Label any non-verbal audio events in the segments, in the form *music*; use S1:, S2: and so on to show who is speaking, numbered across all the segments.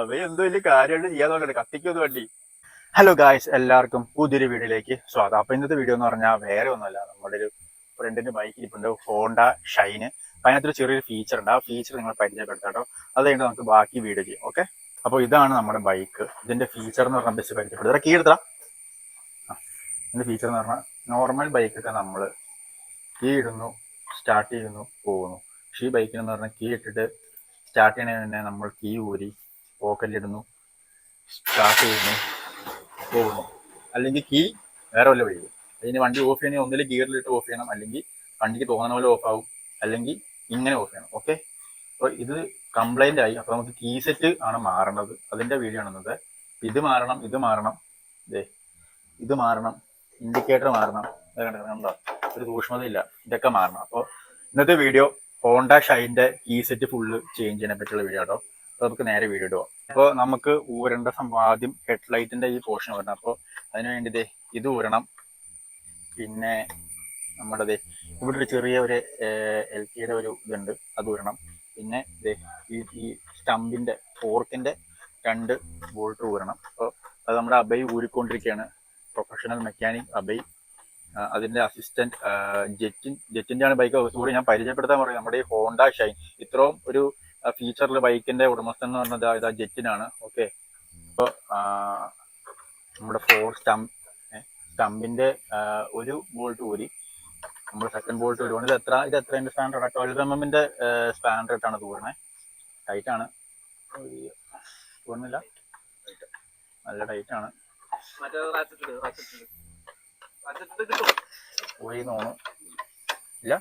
S1: അവ എന്തോ വലിയ കാര്യമായിട്ട് ചെയ്യാൻ നോക്കട്ടെ കത്തിക്കൊന്നും ഹലോ ഗായ്സ് എല്ലാവർക്കും പുതിയൊരു വീഡിയോയിലേക്ക് സ്വാഗതം. അപ്പൊ ഇന്നത്തെ വീഡിയോ എന്ന് പറഞ്ഞാൽ വേറെ ഒന്നുമല്ല. നമ്മുടെ ഒരു ഫ്രണ്ടിന്റെ ബൈക്ക് ഇരിപ്പുണ്ട്. ഹോണ്ട ഷൈന് അതിനകത്തൊരു ചെറിയൊരു ഫീച്ചർ ഉണ്ട്. ആ ഫീച്ചർ നിങ്ങൾ പരിചയപ്പെടുത്താട്ടോ അത് കഴിഞ്ഞാൽ നമുക്ക് ബാക്കി വീഡിയോ ചെയ്യാം. ഓക്കെ അപ്പോൾ ഇതാണ് നമ്മുടെ ബൈക്ക് ഇതിന്റെ ഫീച്ചർ എന്ന് പറഞ്ഞാൽ ബസ് പരിചയപ്പെടുത്തുക കീ കീഴ്ത്ത ഇതിന്റെ ഫീച്ചർ എന്ന് പറഞ്ഞാൽ നോർമൽ ബൈക്കൊക്കെ നമ്മൾ കീ ഇടുന്നു സ്റ്റാർട്ട് ചെയ്യുന്നു പോകുന്നു. പക്ഷേ ഈ ബൈക്കിനെന്ന് പറഞ്ഞാൽ കീ ഇട്ടിട്ട് സ്റ്റാർട്ട് ചെയ്യണ തന്നെ നമ്മൾ കീ ഊരി പോക്കറ്റിലിടുന്നു സ്റ്റാർട്ട് ചെയ്യുന്നു. പോകുന്നു. അല്ലെങ്കിൽ കീ വേറെ വല്ല വഴി അതിന് വണ്ടി ഓഫ് ചെയ്യണമെങ്കിൽ ഒന്നിൽ ഗിയറിലിട്ട് ഓഫ് ചെയ്യണം. അല്ലെങ്കിൽ വണ്ടിക്ക് തോന്നുന്ന പോലെ ഓഫ് ആവും. അല്ലെങ്കിൽ ഇങ്ങനെ ഓഫ് ചെയ്യണം. ഓക്കെ അപ്പോൾ ഇത് കംപ്ലൈന്റ് ആയി. അപ്പോൾ നമുക്ക് കീ സെറ്റ് ആണ് മാറേണ്ടത്. അതിന്റെ വീഡിയോ ആണ് ആണെന്നത് ഇത് മാറണം ഇത് മാറണം. ദേ ഇത് മാറണം. ഇൻഡിക്കേറ്റർ മാറണം. ഇത് കണ്ടോ? ഒരു സൂക്ഷ്മതയില്ല. ഇതൊക്കെ മാറണം. അപ്പോൾ ഇന്നത്തെ വീഡിയോ ഹോണ്ട ഷൈന്റെ ഈ സെറ്റ് ഫുള്ള് ചേഞ്ച് ചെയ്യാനെ പറ്റിയുള്ള വീഡിയോ കേട്ടോ അപ്പോൾ നമുക്ക് നേരെ വീഡിയോ ഇടുക അപ്പോൾ നമുക്ക് ഊരേണ്ട സംഭവം ആദ്യം ഹെഡ് ലൈറ്റിന്റെ ഈ പോർഷൻ വരണം. അപ്പോൾ അതിന് വേണ്ടി ഇത് ഊരണം. പിന്നെ നമ്മുടെ ദേ ഇവിടെ ഒരു ചെറിയ ഒരു എൽ ടിയുടെ ഒരു ഇതുണ്ട്. അത് ഊരണം. പിന്നെ ദേ ഈ ഈ സ്റ്റമ്പിന്റെ ഫോർക്കിന്റെ രണ്ട് ബോൾട്ട് ഊരണം. അപ്പോൾ അത് നമ്മുടെ അബൈ ഊരിക്കൊണ്ടിരിക്കുകയാണ്. പ്രൊഫഷണൽ മെക്കാനിക് അബൈ അതിന്റെ അസിസ്റ്റന്റ് ജെറ്റിൻ ജെറ്റിന്റെ ആണ് ബൈക്ക് കൂടി ഞാൻ പരിചയപ്പെടുത്താൻ പറയും നമ്മുടെ ഈ ഹോണ്ട ഷൈൻ ഇത്രയും ഒരു ഫീച്ചറിൽ ബൈക്കിന്റെ ഉടമസ്ഥൻ എന്ന് പറഞ്ഞത് ഇതാ ജെറ്റിനാണ്. ഓക്കെ അപ്പോൾ നമ്മുടെ ഫോർ സ്റ്റംപ് സ്റ്റമ്പിന്റെ ഒരു ബോൾട്ട് കൂടി. നമ്മൾ സെക്കൻഡ് ബോൾട്ട് കൂടി ഇത് എത്ര ഇത് എത്ര സ്പാൻഡർ ട്വൽവ് എം എമ്മിന്റെ സ്പാൻഡർ ഇട്ടാണ് തൂരണേ ടൈറ്റ് ആണ് തോന്നുന്നില്ല നല്ല ടൈറ്റ് ആണ്. തോന്നുന്നു ഇല്ല?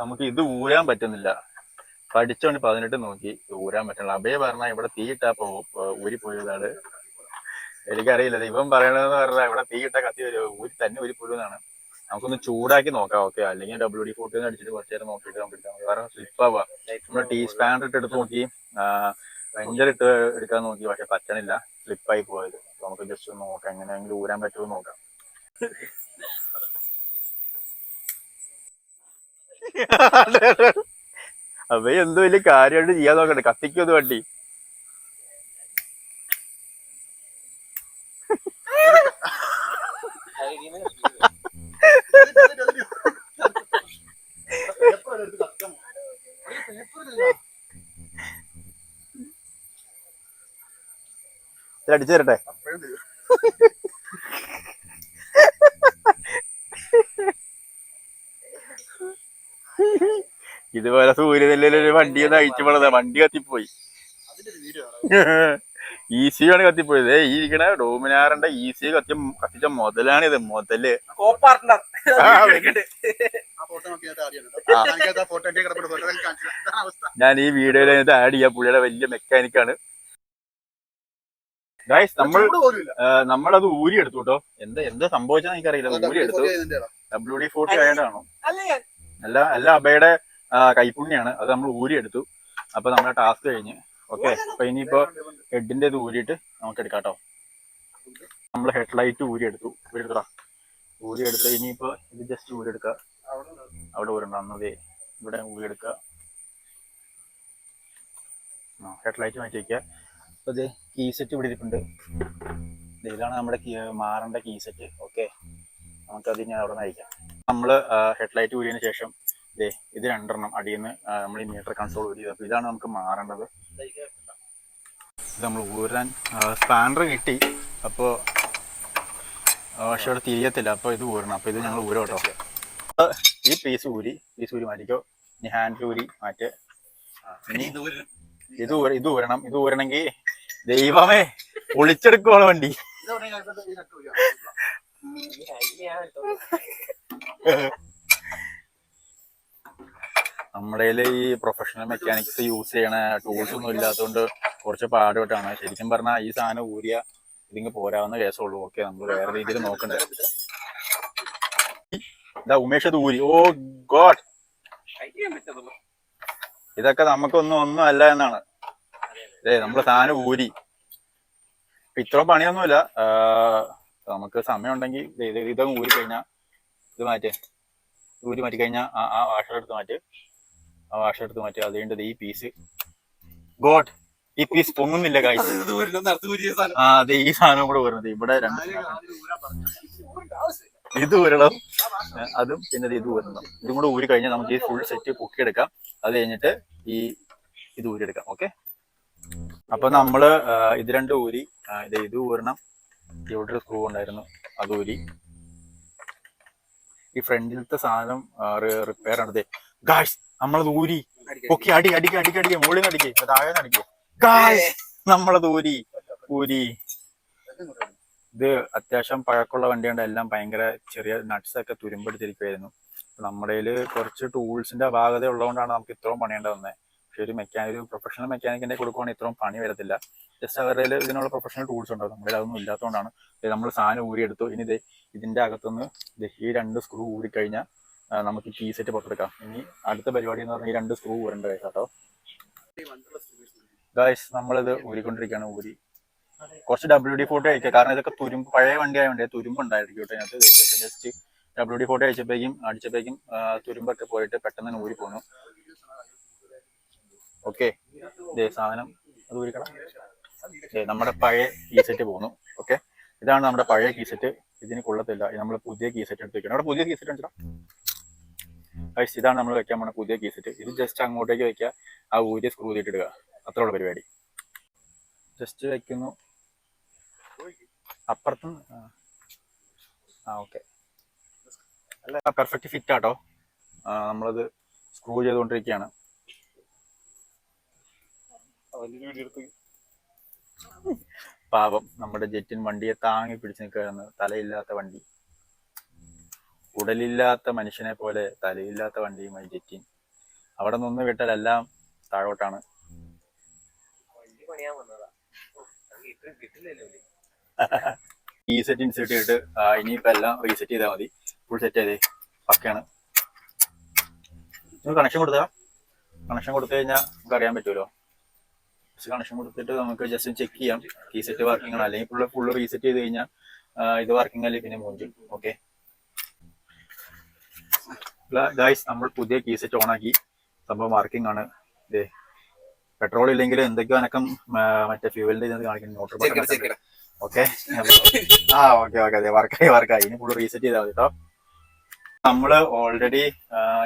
S1: നമുക്ക് ഇത് ഊരാൻ പറ്റുന്നില്ല. പഠിച്ചോണ്ട് പതിനെട്ട് നോക്കി ഊരാൻ പറ്റണില്ല അഭയ പറഞ്ഞ ഇവിടെ തീയിട്ടാ ഊരി പോയതാണ്. എനിക്കറിയില്ല ഇവൻ പറയണതെന്ന് പറഞ്ഞാൽ ഇവിടെ തീയിട്ട കത്തി വരും ഊരി തന്നെ ഊരി പോയതാണ് നമുക്കൊന്ന് ചൂടാക്കി നോക്കാം ഓക്കെ? അല്ലെങ്കിൽ ഡബ്ല്യു ഡി ഫോർട്ടീന്ന് അടിച്ചിട്ട് കുറച്ച് നേരം നോക്കിയിട്ട് നമുക്ക് കാരണം സ്ലിപ്പ് ആവാം. നമ്മുടെ ടീ സ്പാൻഡർ ഇട്ട് എടുത്ത് നോക്കി. വെഞ്ചർ ഇട്ട് എടുക്കാൻ നോക്കി പക്ഷെ പറ്റണില്ല. സ്ലിപ്പായി പോയത്. നമുക്ക് ജസ്റ്റ് ഒന്ന് നോക്കാം എങ്ങനെയെങ്കിലും ഊരാൻ പറ്റുമോ നോക്കാം. അവ എന്തോ വലിയ കാര്യമായിട്ട് ചെയ്യാൻ നോക്കട്ടെ കത്തിക്കൊന്ന് വണ്ടി? അടിച്ചു തരട്ടെ? ഇതുപോലെ സൂര്യനെല്ലാം ഒരു വണ്ടി ഒന്ന് അയച്ചു പോണതാ വണ്ടി കത്തിപ്പോയി. ഈസിയാണ് സി *laughs* ആണ് കത്തിപ്പോയത്. ദേ ഈ ഇരിക്കണ ഡോമിനാറിന്റെ ഈസി സി കത്തി കത്തിച്ച മുതലാണ് ഇത്
S2: മുതൽ
S1: ഞാൻ ഈ വീഡിയോയിൽ ആഡ് ചെയ്യാം. പുള്ളിയുടെ വലിയ മെക്കാനിക്കാണ് ഗൈസ് നമ്മൾ നമ്മളത് ഊരി എടുത്തു കേട്ടോ. എന്താ എന്താ സംഭവിച്ചത് എനിക്കറിയില്ല. ഊരി എടുത്തു. ഡബ്ല്യൂ ഡി ഫോർട്ടി ആയതാണോ
S3: അല്ല ഞാൻ
S1: അല്ല അബയുടെ കൈപ്പുണ്യാണ്. അത് നമ്മൾ ഊരി എടുത്തു അപ്പൊ നമ്മുടെ ടാസ്ക് കഴിഞ്ഞ്. ഓക്കെ അപ്പൊ ഇനിയിപ്പോ ഹെഡിന്റെ ഇത് ഊരിയിട്ട് നമുക്ക് എടുക്കാം കേട്ടോ നമ്മൾ ഹെഡ് ലൈറ്റ് ഊരി എടുത്തു ഊരി എടുത്തടാ ഊരി എടുത്ത് ഇനിയിപ്പോ ഇത് ജസ്റ്റ് ഊരി എടുക്കുക അവിടെ ഊരണ്ട. ഇവിടെ ഊരി എടുക്കുക ഹെഡ് ലൈറ്റ് മാറ്റി വയ്ക്കുക അപ്പൊ ഇത് കീ സെറ്റ് ഇവിടെ ഇരിപ്പുണ്ട്. ഇതാണ് നമ്മുടെ മാറേണ്ട കീ സെറ്റ് ഓക്കെ നമുക്കത് ഇനി അവിടെ നിന്ന് അയക്കാം. നമ്മൾ ഹെഡ് ലൈറ്റ് ശേഷം ദേ ഇത് രണ്ടെണ്ണം അടിയിൽ നിന്ന് നമ്മൾ ഈ മീറ്റർ കൺസോൾ ഊരിയത് അപ്പോൾ ഇതാണ് നമുക്ക് മാറേണ്ടത്. ഇത് നമ്മൾ ഊരാൻ സ്പാനർ കിട്ടി. അപ്പോൾ പക്ഷെ അവിടെ തിരിയത്തില്ല. അപ്പോൾ ഇത് ഊരണം. അപ്പോൾ ഇത് ഞങ്ങൾ ഊരോ കേട്ടോ. ഈ പീസ് ഊരി പീസ് ഊരി മാറ്റിക്കോ. ഇനി ഹാൻഡ് ഊരി മാറ്റ്. ഇനി ഇത് ഊര. ഇത് ഊരണം. ഇത് ഊരണമെങ്കിൽ ദൈവമേ ഒളിച്ചെടുക്കുവാണ് വണ്ടി.
S2: ഇത് എവിടെയും കാണിക്കാത്ത ഈ നട്ട് ഊരിയാ.
S1: നമ്മുടെ ഈ പ്രൊഫഷണൽ മെക്കാനിക്സ് യൂസ് ചെയ്യണ ടൂൾസ് ഒന്നും ഇല്ലാത്തതുകൊണ്ട് കുറച്ച് പാടുപെട്ടാണ്. ശരിക്കും പറഞ്ഞാൽ ഈ സാധനം ഊരിയ ഇതിങ്ങ് പോരാവുന്ന കേസുള്ളൂ ഓക്കെ നമ്മൾ വേറെ രീതിയിൽ നോക്കണ്ടേ? ഇതാ ഉമേഷ് അത് ഊരി. Oh God! ഇതൊക്കെ നമുക്കൊന്നും ഒന്നും അല്ല എന്നാണ്. അതെ നമ്മൾ സാധനം ഊരി. ഇത്ര പണിയൊന്നുമില്ല. നമുക്ക് സമയം ഉണ്ടെങ്കിൽ ഇത് ഇതങ്ങ് ഊരി കഴിഞ്ഞാൽ ഇത് മാറ്റേ. ഊരി മാറ്റി കഴിഞ്ഞാൽ ആ ആ വാഷർ എടുത്ത് മാറ്റ്. ആ വാഷ എടുത്ത് മാറ്റി അത് കഴിഞ്ഞിട്ട് ഈ പീസ് ഗോഡ് ഈ പീസ് പൊങ്ങുന്നില്ല കാഴ്ച ആ അതെ ഈ സാധനം കൂടെ വരുന്നത്. ഇവിടെ രണ്ട് ഇത് ഊരണം. ഏ, അതും പിന്നെ ഇത് ഊരണം. ഇതും കൂടെ ഊരി കഴിഞ്ഞാൽ നമുക്ക് ഈ ഫുൾ സെറ്റ് പൊക്കിയെടുക്കാം. അത് കഴിഞ്ഞിട്ട് ഈ ഇത് ഊരിയെടുക്കാം ഓക്കെ അപ്പൊ നമ്മൾ ഇത് രണ്ട് ഊരി ഇത് ഇത് ഊരണം. ഇവിടെ ഒരു സ്ക്രൂ ഉണ്ടായിരുന്നു അത് ഊരി. ഈ ഫ്രണ്ടിലത്തെ സാധനം റിപ്പയർ ആണ്. ഗായ്സ് നമ്മളത് ഊരി പൊക്കി അടി അടിക്കുക അടിക്കുക അടിക്കുക മുകളിൽ നിന്ന് അടിക്കുക താഴെ നിന്ന് അടിക്കുക നമ്മളത് ഊരി ഊരി ഇത് അത്യാവശ്യം പഴക്കമുള്ള വണ്ടിയുണ്ട് എല്ലാം ഭയങ്കര ചെറിയ നട്ട്സ് ഒക്കെ തുരുമ്പെടുത്തിരിക്കുവായിരുന്നു. നമ്മുടെ കുറച്ച് ടൂൾസിന്റെ അപാകത ഉള്ളതുകൊണ്ടാണ് നമുക്ക് ഇത്രയും പണിയേണ്ടത് വന്നത് പക്ഷെ ഒരു മെക്കാനിക് ഒരു പ്രൊഫഷണൽ മെക്കാനിക്കിന്റെ കൊടുക്കുവാണെങ്കിൽ ഇത്രയും പണി വരത്തില്ല. ജസ്റ്റ് അവരുടെ ഇതിനുള്ള പ്രൊഫഷണൽ ടൂൾസ് ഉണ്ടാവും നമ്മുടെ അതൊന്നും ഇല്ലാത്തതുകൊണ്ടാണ്. നമ്മൾ സാധനം ഊരിയെടുത്തു. ഇനി ഇതിന്റെ അകത്തുനിന്ന് ഈ രണ്ട് സ്ക്രൂ ഊരിക്കഴിഞ്ഞാൽ നമുക്ക് ഈ സെറ്റ് പുറത്തെടുക്കാം ഇനി അടുത്ത പരിപാടി എന്ന് പറഞ്ഞാൽ ഈ രണ്ട് സ്ക്രൂ വരണ്ട കേട്ടോ? ഗായ്സ് നമ്മളിത് ഊരിക്കൊണ്ടിരിക്കുകയാണ് ഊരി. കുറച്ച് ഡബ്ല്യു ഡി ഫോട്ടോ അയക്കുക കാരണം ഇതൊക്കെ തുരുമ്പ് പഴയ വണ്ടി ആയതുകൊണ്ട് തുരുമ്പ് ഉണ്ടായിരിക്കും കേട്ടോ. ഇതിനകത്ത് ജസ്റ്റ് ഡബ്ല്യു ഡി ഫോട്ടോ അയച്ചപ്പോഴേക്കും അടിച്ചപ്പോഴേക്കും തുരുമ്പൊക്കെ പോയിട്ട് പെട്ടെന്ന് തന്നെ ഊരി പോന്നു. ഓക്കെ ഇതേ സാധനം അത് ഊരിക്കണം നമ്മുടെ പഴയ കീ സെറ്റ് പോന്നു. ഓക്കെ ഇതാണ് നമ്മുടെ പഴയ കീ സെറ്റ് ഇതിന് കൊള്ളത്തില്ല. നമ്മൾ പുതിയ കീ സെറ്റ് എടുത്ത് വെക്കണം. അവിടെ പുതിയ കീ സെറ്റ് ഗൈസ് ഇതാണ് നമ്മൾ വെക്കാൻ പോണ പുതിയ കീസെറ്റ് ഇത് ജസ്റ്റ് അങ്ങോട്ടേക്ക് വെക്കുക ആ ഊരിയ സ്ക്രൂ ചെയ്തിട്ടിടുക അത്ര ഉള്ള പരിപാടി. ജസ്റ്റ് വെക്കുന്നു. അപ്പുറത്തും ആ. ഓക്കെ അല്ല പെർഫെക്റ്റ് ഫിറ്റ് ആട്ടോ. നമ്മളത് സ്ക്രൂ ചെയ്തുകൊണ്ടിരിക്കുകയാണ്. പാവം നമ്മുടെ ജെറ്റിൻ വണ്ടിയെ താങ്ങി പിടിച്ച് നിൽക്കുകയാണ്. തലയില്ലാത്ത വണ്ടി. ഉടലില്ലാത്ത മനുഷ്യനെ പോലെ തലയില്ലാത്ത വണ്ടിയുമായി ജെറ്റിൻ അവിടെ നിന്ന് വിട്ടാൽ എല്ലാം താഴോട്ടാണ്. ഈ സെറ്റ് ഇൻസെർട്ട് ചെയ്തിട്ട് ഇനിയിപ്പോ എല്ലാം റീസെറ്റ് ചെയ്താൽ മതി. ഫുൾ സെറ്റ് ചെയ്തേ പക്കയാണ്. നിങ്ങൾ കണക്ഷൻ കൊടുത്താ? കണക്ഷൻ കൊടുത്തു കഴിഞ്ഞാൽ നമുക്ക് അറിയാൻ പറ്റുമല്ലോ. കണക്ഷൻ കൊടുത്തിട്ട് നമുക്ക് ജസ്റ്റ് ചെക്ക് ചെയ്യാം. റീസെറ്റ് വർക്കിംഗ് ആണ്. അല്ലെങ്കിൽ ഫുള്ള് ഫുള്ള് റീസെറ്റ് ചെയ്ത് കഴിഞ്ഞാൽ ഇത് വർക്കിംഗ് അല്ലെങ്കിൽ പിന്നെ മൂഞ്ചും ഓക്കെ ഗായ്സ് നമ്മൾ പുതിയ കീ സെറ്റ് ഓൺ ആക്കി. സംഭവം വർക്കിംഗ് ആണ്. ഇതേ പെട്രോൾ ഇല്ലെങ്കിൽ എന്തൊക്കെയോ അനക്കം മറ്റേ ഫ്യൂവലിന്റെ ഇതിനകത്ത് കാണിക്കുന്നു മോട്ടോർ ഓക്കെ ആ ഓക്കെ ഓക്കെ അതെ വർക്കായി വർക്കായി ഇനി ഫുള്ള് റീസെറ്റ് ചെയ്താൽ മതി കേട്ടോ നമ്മൾ ഓൾറെഡി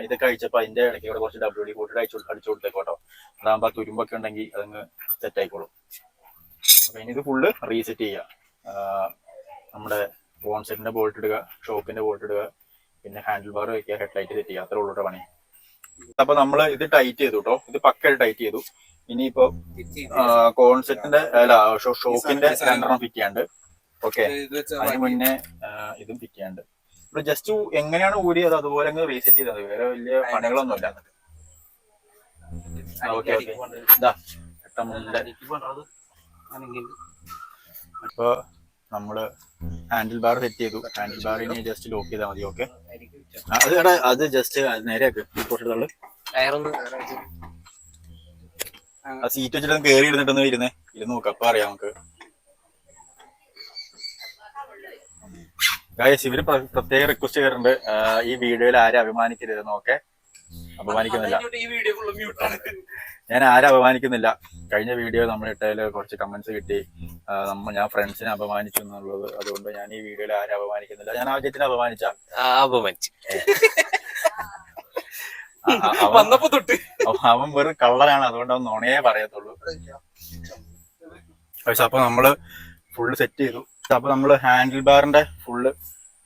S1: ഇതൊക്കെ അയച്ചപ്പോ അതിന്റെ ഇടയ്ക്ക് ഇവിടെ കുറച്ച് ഡബ്ല്യു ഡി കൂട്ടി അയച്ചു അടിച്ചു കൊടുത്തേക്കോട്ടോ അതാകുമ്പോ തുരുമ്പൊക്കെ ഉണ്ടെങ്കിൽ അതങ്ങ് സെറ്റ് ആയിക്കോളും. അപ്പൊ ഇനി ഇത് ഫുള്ള് റീസെറ്റ് ചെയ്യുക നമ്മുടെ ഫോൺ സെറ്റിന്റെ ബോൾട്ട് ഇടുക ഷോപ്പിന്റെ ബോൾട്ട് ഇടുക. പിന്നെ ഹാൻഡിൽ ബാർ വെക്കുക ഹെഡ് ലൈറ്റ് സെറ്റ് ചെയ്യുക അത്രേ ഉള്ളൂ പണി. അപ്പൊ നമ്മൾ ഇത് ടൈറ്റ് ചെയ്തു കേട്ടോ ഇത് പക്ക ടൈറ്റ് ചെയ്തു. ഇനിയിപ്പോ കോൺസെപ്റ്റിന്റെ അല്ല ഷോക്കിന്റെ രണ്ടെണ്ണം ഫിറ്റ് ചെയ്യാണ്ട്. ഓക്കെ അതിന് മുന്നേ ഇതും ഫിറ്റ് ചെയ്യാണ്ട്. ഇപ്പൊ ജസ്റ്റ് എങ്ങനെയാണ് ഊരിയത്? അതുപോലെ അങ്ങ് റീസെറ്റ് ചെയ്തത് വേറെ വലിയ പണികളൊന്നുമില്ല ഓക്കെ ഓക്കെ ഇതാ എട്ടമുണ്ട് ഇപ്പൊ നമ്മൾ ഹാൻഡിൽ ബാർ സെറ്റ് ചെയ്തു. ഹാൻഡിൽ ബാർ ഇനി ജസ്റ്റ് ലോക്ക് ചെയ്താൽ മതി ഓക്കെ അത് എടാ അത് ജസ്റ്റ് നേരെയാക്ക് കുറച്ച് തള്ളു. ആ സീറ്റ് വെച്ചിട്ട് കയറി ഇരുന്നിട്ടൊന്ന് ഇരുന്നേ. ഇരുന്ന് നോക്കാം അപ്പൊ അറിയാം നമുക്ക്. ഗായസ് ഇവർ പ്ര- പ്രത്യേക റിക്വസ്റ്റ് ചെയ്തിട്ടുണ്ട്. ഈ വീഡിയോയിൽ ആരും അഭിമാനിക്കരുതെന്ന് ഓക്കെ അപമാനിക്കുന്നില്ല ഞാൻ ആരും അപമാനിക്കുന്നില്ല. കഴിഞ്ഞ വീഡിയോ നമ്മൾ ഇട്ടതിൽ കുറച്ച് കമന്റ്സ് കിട്ടി. നമ്മൾ നമ്മ ഞാൻ ഫ്രണ്ട്സിനെ അപമാനിച്ചു എന്നുള്ളത്. അതുകൊണ്ട് ഞാൻ ഈ വീഡിയോയിൽ ആരും അപമാനിക്കുന്നില്ല. ഞാൻ ആദ്യത്തിന് അപമാനിച്ച.
S3: അപമാനിച്ചു.
S1: അവൻ
S3: വന്നപ്പോ തൊട്ട്.
S1: അവൻ വെറും കള്ളനാണ്. അതുകൊണ്ട് അവൻ നുണയേ പറയത്തുള്ളൂ. പക്ഷെ അപ്പൊ നമ്മൾ ഫുള്ള് സെറ്റ് ചെയ്തു. അപ്പൊ നമ്മൾ ഹാൻഡിൽ ബാറിന്റെ ഫുള്ള്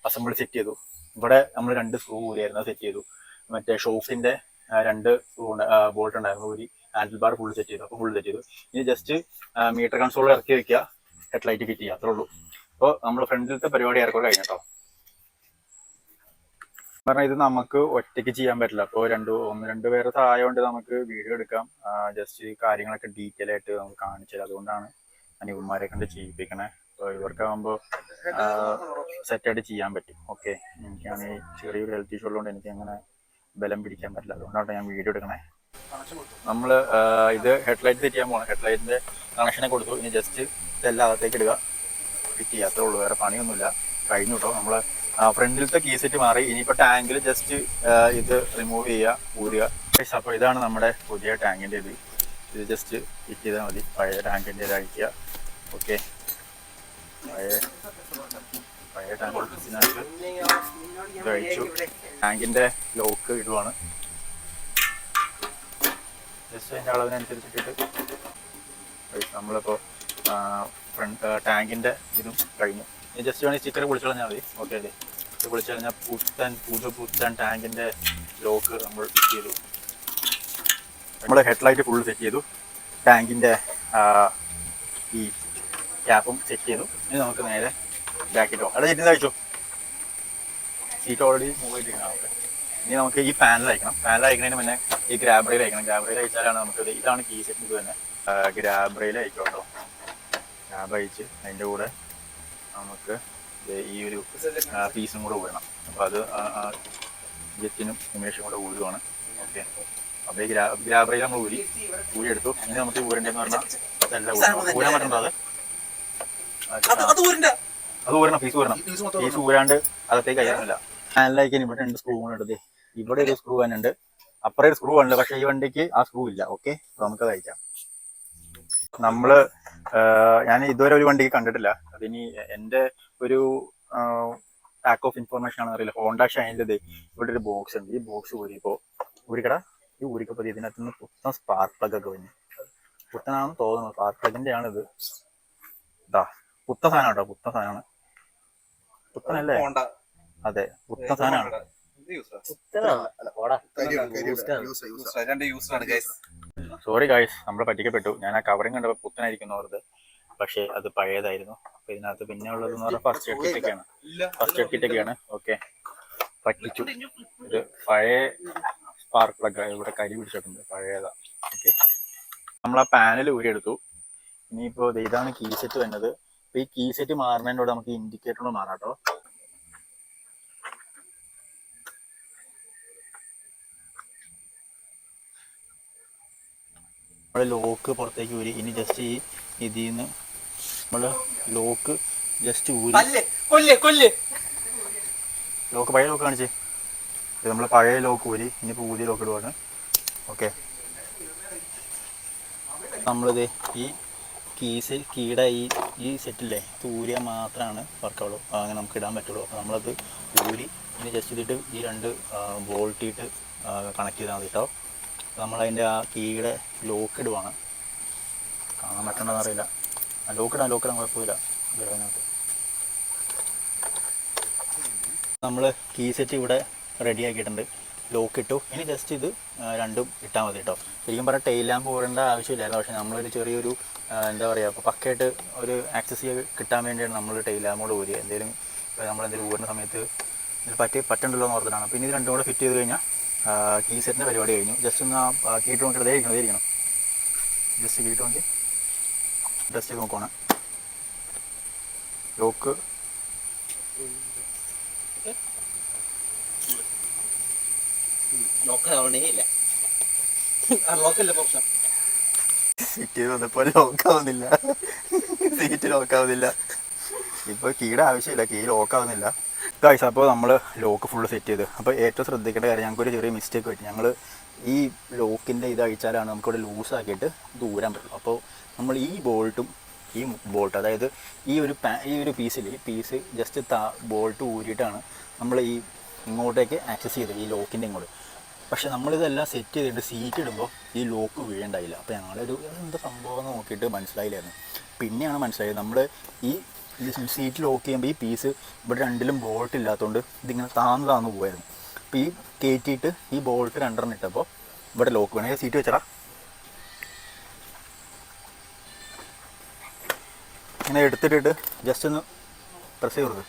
S1: അസംബിൾ സെറ്റ് ചെയ്തു. ഇവിടെ നമ്മൾ രണ്ട് സ്ക്രൂ ഊരിയായിരുന്നു സെറ്റ് ചെയ്തു. മറ്റേ ഷോഫിന്റെ രണ്ട് ബോൾട്ട് ഉണ്ടായിരുന്നു ഊരി. ഹാൻഡിൽ ബാർ ഫുൾ സെറ്റ് ചെയ്തു. അപ്പോൾ ഫുൾ സെറ്റ് ചെയ്തു. ഇനി ജസ്റ്റ് മീറ്റർ കൺസോൾ ഇറക്കി വെക്കുക. ഹെഡ്ലൈറ്റ് ഫിറ്റ് ചെയ്യുക അത്രേ ഉള്ളൂ. അപ്പോൾ നമ്മുടെ ഫ്രണ്ടിലത്തെ പരിപാടി ഏറെക്കുറെ കഴിഞ്ഞോ പറഞ്ഞാൽ ഇത് നമുക്ക് ഒറ്റയ്ക്ക് ചെയ്യാൻ പറ്റില്ല. അപ്പോൾ രണ്ട് ഒന്ന് രണ്ട് പേരെ സഹായം നമുക്ക് വീഡിയോ എടുക്കാം. ജസ്റ്റ് കാര്യങ്ങളൊക്കെ ഡീറ്റെയിൽ ആയിട്ട് നമുക്ക് കാണിച്ചു തരാം. അതുകൊണ്ടാണ് അനിയന്മാരെ കണ്ട് ചെയ്യിപ്പിക്കണേ. അപ്പോൾ ഇവർക്കാകുമ്പോൾ സെറ്റായിട്ട് ചെയ്യാൻ പറ്റും. ഓക്കെ എനിക്കാണ് ചെറിയൊരു ഹെൽത്ത് ഇഷ്യൂ ഉള്ളതുകൊണ്ട് എനിക്ക് അങ്ങനെ ബലം പിടിക്കാൻ പറ്റില്ല. അതുകൊണ്ടാണ് ഞാൻ വീഡിയോ എടുക്കണേ. നമ്മൾ ഇത് ഹെഡ്ലൈറ്റ് സെറ്റ് ചെയ്യാൻ പോകണം ഹെഡ്ലൈറ്റിന്റെ കണക്ഷനെ കൊടുത്തു. ഇനി ജസ്റ്റ് ഇതെല്ലാം അകത്തേക്ക് ഇടുക. ഫിറ്റ് ചെയ്യാത്തേ ഉള്ളൂ. വേറെ പണിയൊന്നുമില്ല. കഴിഞ്ഞു കേട്ടോ നമ്മൾ ഫ്രണ്ടിലത്തെ കീ സെറ്റ് മാറി. ഇനിയിപ്പോൾ ടാങ്കിൽ ജസ്റ്റ് ഇത് റിമൂവ് ചെയ്യുക ഊരുക. അപ്പോൾ ഇതാണ് നമ്മുടെ പുതിയ ടാങ്കിന്റെ ഇത് ഇത് ജസ്റ്റ് ഫിറ്റ് ചെയ്താൽ മതി. പഴയ ടാങ്കിന്റെ ഇത് അഴിക്കുക ഓക്കെ പഴയ പഴയ ടാങ്ക് അഴിച്ചു. ടാങ്കിന്റെ ലോക്ക് ഇടുവാണ്. ജസ്റ്റ് അതിന്റെ അളവിനനുസരിച്ചിട്ടിട്ട് നമ്മളിപ്പോൾ ഫ്രണ്ട് ടാങ്കിന്റെ ഇതും കഴിഞ്ഞു. ജസ്റ്റ് വേണമെങ്കിൽ ചിക്കൻ പൊളിച്ചു കളഞ്ഞാൽ മതി. ഓക്കെ അല്ലേ? ഇത് പൊളിച്ചു കഴിഞ്ഞാൽ പുത്തൻ പുതു പുത്തൻ ടാങ്കിന്റെ ലോക്ക് നമ്മൾ ഫിറ്റ് ചെയ്തു. നമ്മൾ ഹെഡ്ലൈറ്റ് ഫുൾ സെറ്റ് ചെയ്തു. ടാങ്കിന്റെ ഈ ക്യാപ്പും സെറ്റ് ചെയ്തു. ഇനി നമുക്ക് നേരെ പോകാം. അവിടെ ചെറ്റിന് കഴിച്ചു? സീറ്റ് ഓൾറെഡി മൂവ് ഓക്കെ ഇനി നമുക്ക് ഈ പാനൽ അയക്കണം. പാനൽ അയക്കുന്നതിന് മുന്നേ ഈ ഗ്രാബ്രയിൽ അയക്കണം. ഗ്രാബ്രയിൽ അയച്ചാലാണ് നമുക്ക് ഇതാണ് കീ സെറ്റ് ഇത് തന്നെ. ഗ്രാബ്രയിൽ അയക്കോട്ടോ അയക്കും കേട്ടോ. ഗ്രാബ് അയച്ച് അതിന്റെ കൂടെ നമുക്ക് ഈ ഒരു പീസും കൂടെ ഊരണം അപ്പോൾ അത് ജെറ്റിനും ഉമേഷും കൂടെ ഊരുവാണ് ഓക്കെ. അപ്പോൾ ഈ ഗ്രാ ഗ്രാബ്രയിൽ നമ്മൾ ഊരി ഊരി എടുത്തു. ഇനി നമുക്ക് ഊരണ്ടെന്ന് പറഞ്ഞാൽ അതെല്ലാം ഊരണം. ഊരാൻ പറ്റണ്ടോ അത്?
S3: അത്
S1: ഊരണം. പീസ് ഊരണം.
S2: ഈ പീസ്
S1: ഊരാണ്ട് അകത്തേക്ക് കയ്യാറില്ല പാനലായിക്കാൻ ഇവിടെ രണ്ട് സ്ക്രൂ എടുത്തേ ഇവിടെ ഒരു സ്ക്രൂ ഉണ്ട്. അപ്പുറം ഒരു സ്ക്രൂ ഉണ്ട് പക്ഷെ ഈ വണ്ടിക്ക് ആ സ്ക്രൂ ഇല്ല. ഓക്കെ നമുക്ക് അയക്കാം നമ്മൾ ഞാൻ ഇതുവരെ ഒരു വണ്ടിക്ക് കണ്ടിട്ടില്ല. അതിനി എന്റെ ഒരു പാക്ക് ഓഫ് ഇൻഫർമേഷൻ ആണെന്ന് അറിയില്ല. ഹോണ്ട ഷൈനിന്റെ ഇവിടെ ഒരു ബോക്സ് ഉണ്ട്. ഈ ബോക്സ് ഊരിപ്പോ ഊരിക്കട. ഈ ഊരിക്കപ്പോ ഇതിനകത്ത് നിന്ന് പുത്തൻ സ്പാർക്ക് പ്ലഗ് ഒക്കെ വന്നു. പുത്തനാണെന്ന് തോന്നുന്നു. സ്പാർക്ക് പ്ലഗിന്റെ ആണ് ഇത് ഇതാ പുത്ത സാധനം കേട്ടോ. പുത്ത സാധനമാണ്. പുത്തനല്ലേ? അതെ. പുത്ത സാധനമാണ്. സോറി ഗായ്സ് നമ്മളെ പറ്റിക്കപ്പെട്ടു. ഞാൻ ആ കവറിങ് കണ്ടപ്പോൾ പുത്തനായിരിക്കുന്നു ഓർത്ത്. പക്ഷേ അത് പഴയതായിരുന്നു. അപ്പൊ ഇതിനകത്ത് പിന്നെ ഉള്ളതെന്ന് പറഞ്ഞാൽ ഫസ്റ്റ് എയ്ഡ് കിറ്റ് ഒക്കെയാണ്. ഫസ്റ്റ് എയ്ഡ് കിറ്റ് ഒക്കെയാണ്. ഓക്കെ പറ്റിച്ചു. ഇത് പഴയ സ്പാർക്ക് പ്ലഗ് ഇവിടെ കരി പിടിച്ചിട്ടുണ്ട്. പഴയതാ. ഓക്കെ നമ്മൾ ആ പാനൽ ഊരിയെടുത്തു ഇനിയിപ്പോ ദേ ഇതാണ് കീ സെറ്റ് വരുന്നത്. അപ്പൊ ഈ കീ സെറ്റ് മാറുന്നതിന്റെ നമുക്ക് ഇൻഡിക്കേറ്റർ മാറാം കേട്ടോ. നമ്മൾ ലോക്ക് പുറത്തേക്ക് ഊരി ഇനി ജസ്റ്റ് ഈ ഇതിൽ നിന്ന് നമ്മൾ ലോക്ക് ജസ്റ്റ് ഊരി.
S3: കൊല്ല് കൊല്ല് കൊല്ല്.
S1: ലോക്ക് പഴയ ലോക്ക് കാണിച്ചേ? ഇത് നമ്മൾ പഴയ ലോക്ക് ഊരി ഇനിയിപ്പോൾ പുതിയ ലോക്ക് ഇടുവാണ്. ഓക്കെ നമ്മളിത് ഈ കീസ് കീട ഈ ഈ സെറ്റില്ലേ ഇത് ഊരിയാൽ മാത്രമാണ് വർക്കാവുള്ളൂ അങ്ങനെ നമുക്ക് ഇടാൻ പറ്റുള്ളൂ. അപ്പോൾ നമ്മളത് ഊരി ഇനി ജസ്റ്റ് ഇതിട്ട് ഈ രണ്ട് ബോൾട്ടിയിട്ട് കണക്ട് ചെയ്താൽ മതി കേട്ടോ നമ്മളതിന്റെ ആ കീയുടെ ലോക്ക് ഇടുവാണ്. കാണാൻ പറ്റണ്ടെന്ന് അറിയില്ല. ആ ലോക്ക് ഇടാൻ ലോക്ക് ഇടാൻ കുഴപ്പമില്ല. ഇതിനകത്ത് നമ്മൾ കീ സെറ്റ് ഇവിടെ റെഡി ആക്കിയിട്ടുണ്ട്. ലോക്ക് ഇട്ടു. ഇനി ജസ്റ്റ് ഇത് രണ്ടും ഇട്ടാൽ മതി കേട്ടോ ശരിക്കും പറഞ്ഞാൽ ടെയിൽ ലാമ്പ് പോരേണ്ട ആവശ്യമില്ലായിരുന്നു. പക്ഷേ നമ്മളൊരു ചെറിയൊരു എന്താ പറയുക ഇപ്പോൾ പക്കയായിട്ട് ഒരു ആക്സസ് ചെയ്ത് കിട്ടാൻ വേണ്ടിയാണ് നമ്മൾ ടെയിൽ ലാമ്പോട് ഊരിയത്. എന്തെങ്കിലും ഇപ്പോൾ നമ്മൾ ഊരുന്ന സമയത്ത് ഇതിൽ പറ്റി പറ്റണ്ടല്ലോ എന്ന് ഓർത്തിട്ടാണ്. പിന്നെ ഇത് രണ്ടും കൂടെ ഫിറ്റ് ചെയ്ത് കഴിഞ്ഞാൽ കീ സെറ്റിന്റെ പരിപാടി കഴിഞ്ഞു. ജസ്റ്റ് ഒന്ന് ആ കീട്ട് നോക്കിയിട്ട് ദേ ഇരിക്കണം ജസ്റ്റ് കീട്ട് നോക്കി ടെസ്റ്റ് ചെയ്ത് നോക്കുവാണ്. ലോക്ക് ില്ല
S3: ഇല്ല. ലോക്കല്ല പ്രശ്നം.
S1: ഫിറ്റ് ചെയ്ത് വന്നപ്പോൾ ലോക്കാവുന്നില്ല സീറ്റ് ലോക്കാവുന്നില്ല ഇപ്പോൾ കീയുടെ ആവശ്യമില്ല. കീ ലോക്കാവുന്നില്ല ഗൈസ് അപ്പോൾ നമ്മൾ ലോക്ക് ഫുള്ള് സെറ്റ് ചെയ്ത്. അപ്പോൾ ഏറ്റവും ശ്രദ്ധിക്കേണ്ട കാര്യം ഞങ്ങൾക്കൊരു ചെറിയ മിസ്റ്റേക്ക് പറ്റി. ഞങ്ങൾ ഈ ലോക്കിന്റെ ഇത് അഴിച്ചാലാണ് നമുക്കിവിടെ ലൂസാക്കിയിട്ട് ദൂരാൻ പറ്റുള്ളൂ. അപ്പോൾ നമ്മൾ ഈ ബോൾട്ടും ഈ ബോൾട്ട് അതായത് ഈ ഒരു ഈ ഒരു പീസിൽ ഈ പീസ് ജസ്റ്റ് താ ബോൾട്ട് ഊരിയിട്ടാണ് നമ്മൾ ഈ ഇങ്ങോട്ടേക്ക് ആക്സസ് ചെയ്തത് ഈ ലോക്കിന്റെ ഇങ്ങോട്ട്. പക്ഷെ നമ്മളിതെല്ലാം സെറ്റ് ചെയ്തിട്ട് സീറ്റ് ഇടുമ്പോൾ ഈ ലോക്ക് വീഴേണ്ടായില്ല. അപ്പോൾ ഞങ്ങളൊരു എന്ത് സംഭവം നോക്കിയിട്ട് മനസ്സിലായില്ലായിരുന്നു. പിന്നെയാണ് മനസ്സിലായത് നമ്മൾ ഈ സീറ്റ് ലോക്ക് ചെയ്യുമ്പോൾ ഈ പീസ് ഇവിടെ രണ്ടിലും ബോൾട്ട് ഇല്ലാത്തതുകൊണ്ട് ഇതിങ്ങനെ താന്ന് താന്ന് പോയായിരുന്നു അപ്പോൾ ഈ കയറ്റിയിട്ട് ഈ ബോൾട്ട് രണ്ടെണ്ണം ഇട്ടപ്പോൾ ഇവിടെ ലോക്ക് വേണം. സീറ്റ് വെച്ചടാ. ഇങ്ങനെ എടുത്തിട്ടിട്ട് ജസ്റ്റ് ഒന്ന് പ്രസ് ചെയ്ത് കൊടുക്കുക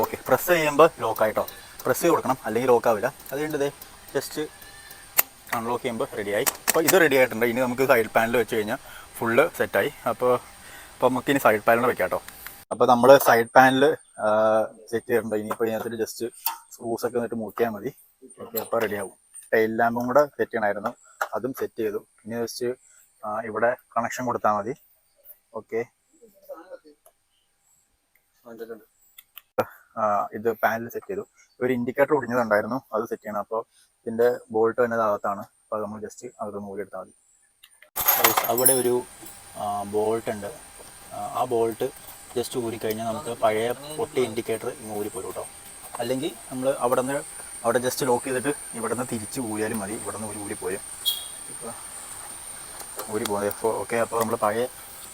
S1: ഓക്കെ പ്രസ് ചെയ്യുമ്പോൾ ലോക്കായിട്ടോ പ്രസ് ചെയ്ത് കൊടുക്കണം. അല്ലെങ്കിൽ ലോക്കാവില്ല അത് കഴിഞ്ഞിട്ട് ജസ്റ്റ് അൺലോക്ക് ചെയ്യുമ്പോൾ റെഡിയായി അപ്പോൾ ഇത് റെഡി ആയിട്ടുണ്ട്. ഇനി നമുക്ക് സൈഡ് പാനൽ വെച്ച് കഴിഞ്ഞാൽ ഫുള്ള് സെറ്റായി അപ്പോൾ അപ്പോൾ നമുക്ക് ഇനി സൈഡ് പാനൽ വെക്കാം കേട്ടോ അപ്പോൾ നമ്മൾ സൈഡ് പാനൽ സെറ്റ് ചെയ്തിട്ടുണ്ട്. ഇനിയിപ്പോൾ ഇതിനകത്ത് ജസ്റ്റ് സ്ക്രൂസ് ഒക്കെ എന്നിട്ട് മൂക്കിയാൽ മതി. ഓക്കെ അപ്പോൾ റെഡിയാവും ടൈൽ ലാമ്പും കൂടെ സെറ്റ് ചെയ്യണമായിരുന്നു അതും സെറ്റ് ചെയ്തു. ഇനി ജസ്റ്റ് ഇവിടെ കണക്ഷൻ കൊടുത്താൽ മതി. ഓക്കെ ഇത് പാനൽ സെറ്റ് ചെയ്തു. ഒരു ഇൻഡിക്കേറ്റർ ഒടിഞ്ഞതുണ്ടായിരുന്നു. അത് സെറ്റ് ചെയ്യണം. അപ്പോൾ ഇതിന്റെ ബോൾട്ട് തന്നെ അകത്താണ്. അപ്പോൾ നമ്മൾ ജസ്റ്റ് അത് മൂടി എടുത്താൽ മതി. അവിടെ ഒരു ബോൾട്ട് ഉണ്ട്. ആ ബോൾട്ട് ജസ്റ്റ് ഊരിക്കഴിഞ്ഞാൽ നമുക്ക് പഴയ പൊട്ടി ഇൻഡിക്കേറ്റർ ഇങ്ങ് ഊരിപ്പോരും കേട്ടോ അല്ലെങ്കിൽ നമ്മൾ അവിടെ നിന്ന് അവിടെ ജസ്റ്റ് ലോക്ക് ചെയ്തിട്ട് ഇവിടെ നിന്ന് തിരിച്ച് ഊരിയാലും മതി. ഇവിടെ നിന്ന് ഊരി ഊരിപ്പോരും. ഊരി പോകുന്നത് അപ്പോൾ ഓക്കെ അപ്പോൾ നമ്മൾ പഴയ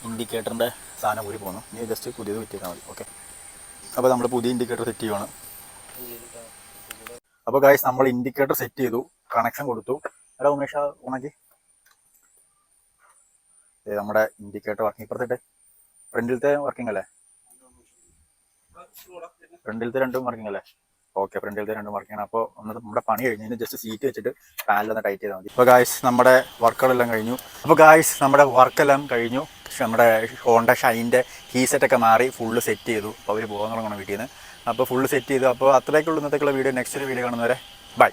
S1: ഇൻഡിക്കേറ്ററിന്റെ സാധനം ഊരി പോകുന്നു ഇനി ജസ്റ്റ് പുതിയത് വിറ്റിരുന്നാൽ മതി. ഓക്കെ അപ്പോൾ നമ്മൾ പുതിയ ഇൻഡിക്കേറ്റർ സെറ്റ് ചെയ്യുവാണ്. അപ്പോൾ ഗായ്സ് നമ്മൾ ഇൻഡിക്കേറ്റർ സെറ്റ് ചെയ്തു. കണക്ഷൻ കൊടുത്തു. എടാ ഉമേഷ ഉണക്കി. നമ്മുടെ ഇൻഡിക്കേറ്റർ വർക്കിംഗ് ഇപ്പുറത്തെ ഫ്രണ്ടിലത്തെ വർക്കിംഗ് അല്ലേ? ഫ്രണ്ടിലത്തെ രണ്ടും വർക്കിംഗ് അല്ലേ? ഓക്കെ ഫ്രണ്ടിലത്തെ രണ്ടും വർക്കിംഗ് ആണ്. അപ്പോൾ ഒന്ന് നമ്മുടെ പണി കഴിഞ്ഞ് ഇനി ജസ്റ്റ് സീറ്റ് വെച്ചിട്ട് പാനലൊന്ന് ടൈറ്റ് ചെയ്താൽ മതി. ഇപ്പോൾ ഗായ്സ് നമ്മുടെ വർക്കുകളെല്ലാം കഴിഞ്ഞു. അപ്പോൾ ഗായ്സ് നമ്മുടെ വർക്കെല്ലാം കഴിഞ്ഞു. നമ്മുടെ ഹോണ്ട ഷൈന്റെ കീ സെറ്റൊക്കെ മാറി ഫുള്ള് സെറ്റ് ചെയ്തു. അപ്പോൾ അവർ പോകാൻ തുടങ്ങണം വീട്ടിൽ നിന്ന് അപ്പോൾ ഫുള്ള് സെറ്റ് ചെയ്തു. അപ്പോൾ അത്രയൊക്കെയുള്ള ഇന്നത്തേക്കുള്ള വീഡിയോ നെക്സ്റ്റ് വീഡിയോ കാണുന്നവരെ ബൈ